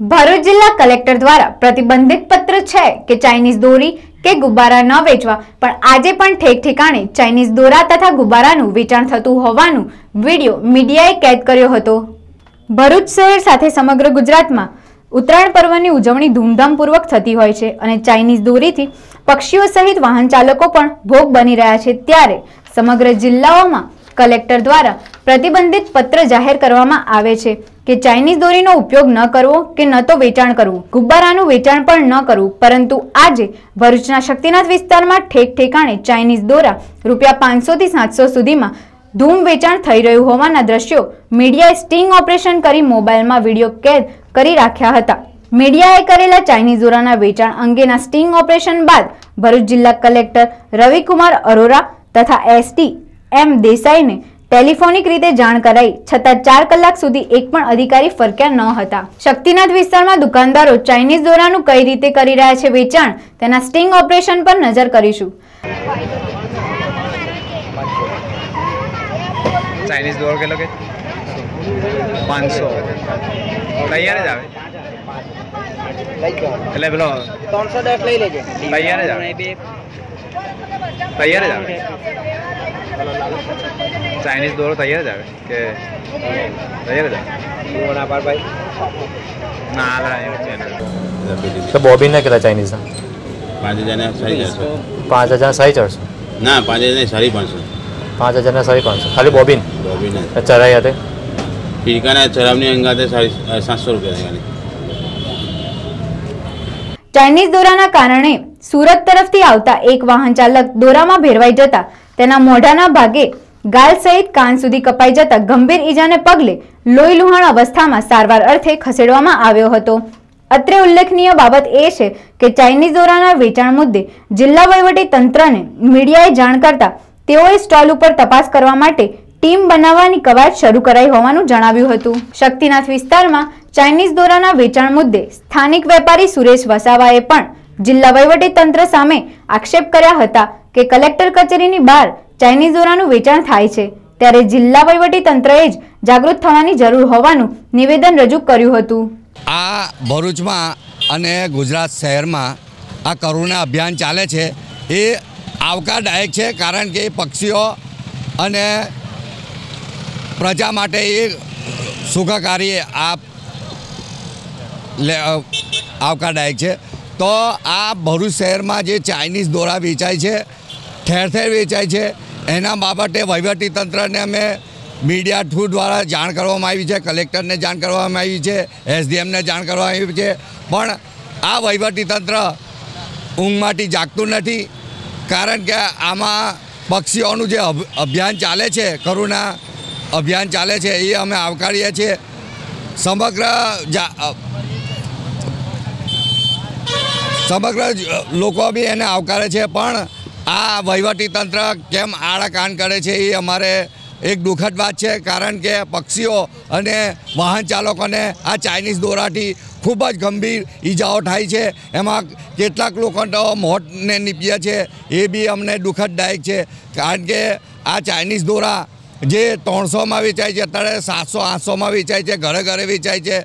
ભરૂચ જિલ્લા કલેક્ટર દ્વારા પ્રતિબંધિત પત્ર છે કે ચાઇનીઝ દોરી કે ગુબ્બારા ન વેચવા, પણ આજે પણ ઠેક ઠેકાણે ચાઇનીઝ દોરા તથા ગુબ્બારાનું વેચાણ થતું હોવાનું વીડિયો મીડિયાએ કેદ કર્યો હતો. ભરૂચ શહેર સાથે સમગ્ર ગુજરાતમાં ઉત્તરાયણ પર્વની ઉજવણી ધૂમધામપૂર્વક થતી હોય છે અને ચાઇનીઝ દોરીથી પક્ષીઓ સહિત વાહન ચાલકો પણ ભોગ બની રહ્યા છે ત્યારે સમગ્ર જિલ્લાઓમાં કલેક્ટર દ્વારા પ્રતિબંધિત પત્ર જાહેર કરવામાં આવે છે. કે ચાઇનીઝ દોરીનો ઉપયોગ ન કરવો કે ન તો વેચાણ કરવું. ગુબ્બારાનું વેચાણ પણ ન કરવું, પરંતુ આજે ભરૂચના શક્તિનાથ વિસ્તારમાં ઠેક ઠેકાણે ચાઇનીઝ દોરા રૂપિયા પાંચસોથી સાતસો સુધીમાં ધૂમ વેચાણ થઈ રહ્યું હોવાના દ્રશ્યો મીડિયાએ સ્ટિંગ ઓપરેશન કરી મોબાઈલમાં વીડિયો કેદ કરી રાખ્યા હતા. મીડિયાએ કરેલા ચાઇનીઝ દોરાના વેચાણ અંગેના સ્ટિંગ ઓપરેશન બાદ ભરૂચ જિલ્લા કલેક્ટર રવિકુમાર અરોરા તથા એસટી એમ દેસાઈને ટેલિફોનિક રીતે જાણ કરાઈ છતાં ચાર કલાક સુધી એક પણ અધિકારી ફરક્યા ન હતા. શક્તિનાથ વિસ્તારમાં દુકાનદારો ચાઇનીઝ દોરાનું કઈ રીતે કરી રહ્યા છે વેચાણ તેના સ્ટિંગ ઓપરેશન પર નજર કરીશું. ચાઇનીઝ દોર કેટલો કે? પાંચસો. તૈયાર જ આવે. એટલે પેલો ત્રણસો દસ લઈ લેજે. તૈયાર જ આવે. તૈયાર જ આવે. ચાઇનીઝ દોરો તૈયાર જ આવે કે તૈયાર જ આવે. ભાઈ. ના ને. કેટલા પાંચ હજારના પાંચ હજાર સાડી ચારસો ના પાંચ હજારની સાડી પાંચસો પાંચ હજારના સાડી પાંચસો ખાલી બોબીન? બોબીના. ચરાઈ hatte પિરકાના ચરાવની અંગાતે સાડી સાતસો રૂપિયા ચાઇનીઝ દોરાના કારણે સુરત તરફથી આવતા એક વાહન ચાલક દોરામાં ભેરવાઈ જતા તેના મોઢાના ભાગે ગાલ સહિત કાન સુધી કપાઈ જતા ગંભીર ઈજાને પગલે લોહી લુહાણ અવસ્થામાં સારવાર અર્થે ખસેડવામાં આવ્યો હતો. અત્રે ઉલ્લેખનીય બાબત એ છે કે ચાઇનીઝ દોરાના વેચાણ મુદ્દે જિલ્લા વહીવટી તંત્રને મીડિયાએ જાણ કરતા તેઓએ સ્ટોલ ઉપર તપાસ કરવા માટે ટીમ બનાવવાની કવાયત શરૂ કરાઈ હોવાનું જણાવ્યું હતું. શક્તિનાથ વિસ્તારમાં ચાઇનીઝ દોરાના વેચાણ મુદ્દે સ્થાનિક વેપારી સુરેશ વસાવાએ પણ જિલ્લા વહીવટી તંત્ર સામે આક્ષેપ કર્યા હતા કે કલેક્ટર કચેરીની બહાર ચાઇનીઝ દોરાનું વેચાણ થાય છે. ત્યારે જિલ્લા વહીવટી તંત્રએ જ જાગૃત થવાની જરૂર હોવાનું નિવેદન રજૂ કર્યું હતું. આ ભરૂચમાં અને ગુજરાત શહેરમાં આ કરુણા અભિયાન ચાલે છે. એ આવકારદાયક છે કારણ કે પક્ષીઓ અને પ્રજા માટે એ સુખાકારી આ આવકારદાયક છે. તો આ ભરૂચ શહેરમાં જે ચાઇનીઝ દોરા વેચાય છે, ઠેર ઠેર વેચાય છે, એના બાબતે વહીવટી તંત્રને અમે મીડિયા થ્રુ દ્વારા જાણ કરવામાં આવી છે, કલેક્ટરને જાણ કરવામાં આવી છે, એસડીએમને જાણ કરવામાં આવી છે, પણ આ વહીવટી તંત્ર ઊંઘમાંથી જાગતું નથી, કારણ કે આમાં પક્ષીઓનું જે અભ- અભિયાન ચાલે છે, કરુણા અભિયાન ચાલે છે, એ અમે આવકારીએ છીએ. સમગ્ર સમગ્ર લોકો બી એને આવકારે છે, પણ આ વહીવટી તંત્ર કેમ આડા કાન કરે છે એ અમારે એક દુઃખદ વાત છે, કારણ કે પક્ષીઓ અને વાહન ચાલકોને આ ચાઇનીઝ દોરાથી ખૂબ જ ગંભીર ઈજાઓ થાય છે. એમાં કેટલાક લોકો મોતને નીપ્યા છે, એ બી અમને દુઃખદદાયક છે. કારણ કે આ ચાઇનીઝ દોરા જે ત્રણસોમાં વેચાય છે, અત્યારે સાતસો, આઠસોમાં વેચાય છે, ઘરે ઘરે વેચાય છે